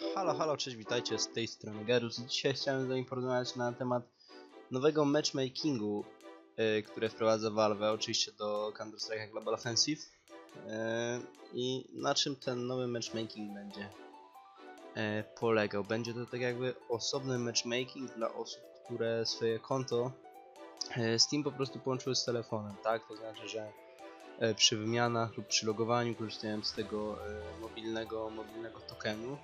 Halo, halo, cześć, witajcie z tej strony Gerus. Dzisiaj chciałem z na temat nowego matchmakingu, y, które wprowadza Valve, oczywiście do Counter-Strike Global Offensive. Y, I na czym ten nowy matchmaking będzie y, polegał? Będzie to tak jakby osobny matchmaking dla osób, które swoje konto y, Steam po prostu połączyły z telefonem, tak? To znaczy, że e, przy wymianach lub przy logowaniu korzystając z tego e, mobilnego, mobilnego tokenu,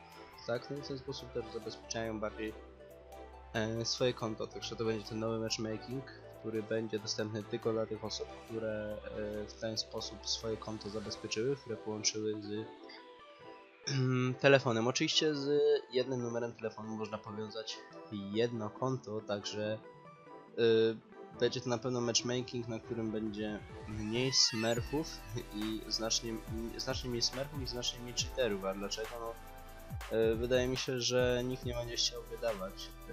tak, no i w ten sposób też zabezpieczają bardziej e, swoje konto, także to będzie ten nowy matchmaking, który będzie dostępny tylko dla tych osób, które e, w ten sposób swoje konto zabezpieczyły, które połączyły z telefonem. Oczywiście z jednym numerem telefonu można powiązać jedno konto, także y, będzie to na pewno matchmaking, na którym będzie mniej smurfów i znacznie, znacznie mniej smurfów i znacznie mniej cheaterów. A dlaczego? No, wydaje mi się, że nikt nie będzie chciał wydawać e,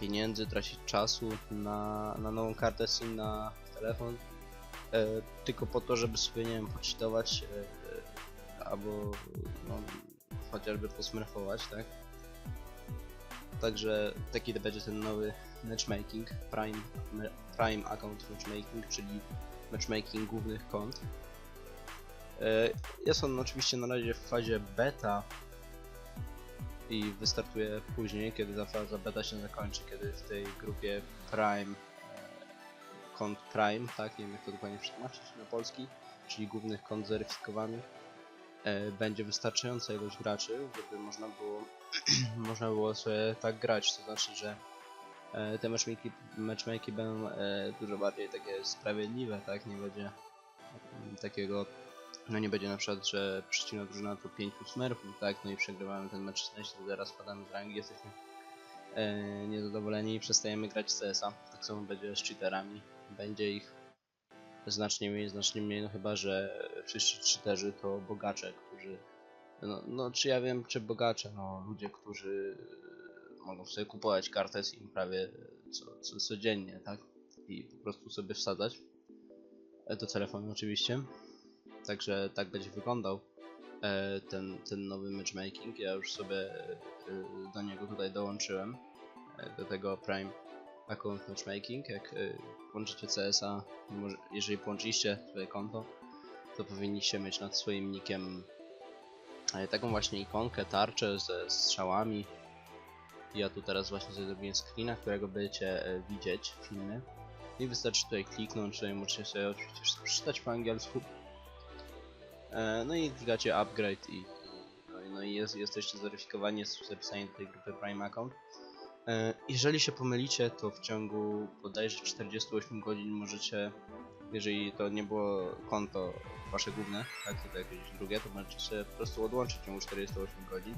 pieniędzy, tracić czasu na, na nową kartę SIM na telefon e, tylko po to, żeby sobie, nie wiem, albo no, chociażby posmurfować, tak? Także taki będzie ten nowy matchmaking, prime, me- prime account matchmaking, czyli matchmaking głównych kont. E, Jest on oczywiście na razie w fazie beta i wystartuje później, kiedy ta faza beta się zakończy, kiedy w tej grupie prime, e, kont prime, tak, nie wiem jak to dokładnie przetłumaczyć na polski, czyli głównych kont zweryfikowanych, e, będzie wystarczająca ilość graczy, żeby można było, można było sobie tak grać, to znaczy, że te matchmaki, matchmaki będą dużo bardziej takie sprawiedliwe, tak? Nie będzie takiego, no nie będzie na przykład, że przeciwna drużyna to 5 smurfów, tak? No i przegrywamy ten mecz szczęście, zaraz spadamy z rangi, jesteśmy e, niezadowoleni i przestajemy grać w CS-a. Tak samo będzie z cheaterami, będzie ich znacznie mniej, znacznie mniej, no chyba, że wszyscy cheaterzy to bogacze, którzy no, no czy ja wiem, czy bogacze, no ludzie, którzy mogą sobie kupować kartę SIM prawie co, co, codziennie, tak? I po prostu sobie wsadzać e, do telefonu oczywiście. Także tak będzie wyglądał e, ten, ten nowy matchmaking. Ja już sobie e, do niego tutaj dołączyłem, e, do tego Prime Account Matchmaking. Jak włączycie CS-a, jeżeli połączyliście swoje konto, to powinniście mieć nad swoim nickiem taką właśnie ikonkę, tarczę ze strzałami. Ja tu teraz właśnie zrobiłem screena, którego będziecie widzieć w filmie. I wystarczy tutaj kliknąć, tutaj możecie sobie oczywiście przeczytać po angielsku. E, no i klikacie upgrade i, no, i- jest, jesteście zweryfikowani, jest zapisani do tej grupy Prime Account. E, jeżeli się pomylicie, to w ciągu bodajże 48 godzin możecie, jeżeli to nie było konto wasze główne, tak, tylko jakieś drugie, to możecie po prostu odłączyć w ciągu 48 godzin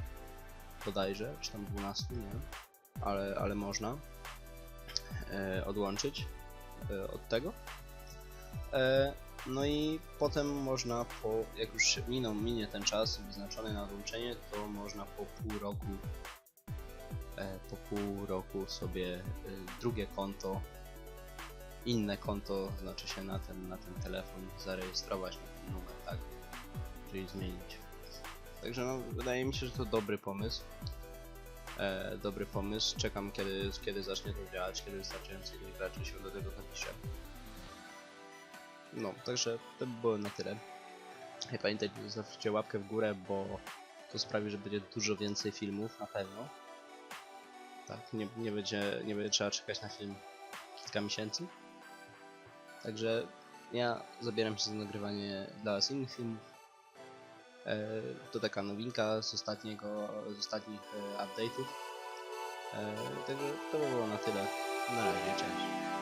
bodajże, czy tam 12, nie wiem, ale, ale można e, odłączyć od tego. No i potem można po, jak już się minął, minie ten czas wyznaczony na odłączenie, to można po pół roku e, po pół roku sobie e, drugie konto, inne konto, znaczy się na ten, na ten telefon zarejestrować na ten numer, tak? Czyli zmienić. Także no, wydaje mi się, że to dobry pomysł. E, dobry pomysł. Czekam kiedy, kiedy zacznie to działać, kiedy wystarczający ilość graczy się do tego zapisze. No, także to by było na tyle. I pamiętajcie, zostawcie łapkę w górę, bo to sprawi, że będzie dużo więcej filmów, na pewno. Tak, nie, nie, będzie, nie będzie trzeba czekać na film kilka miesięcy. Także ja zabieram się za nagrywanie dla Was innych filmów. E, to taka nowinka z ostatniego, z ostatnich e, update'ów. E, także to by było na tyle. Na razie, cześć.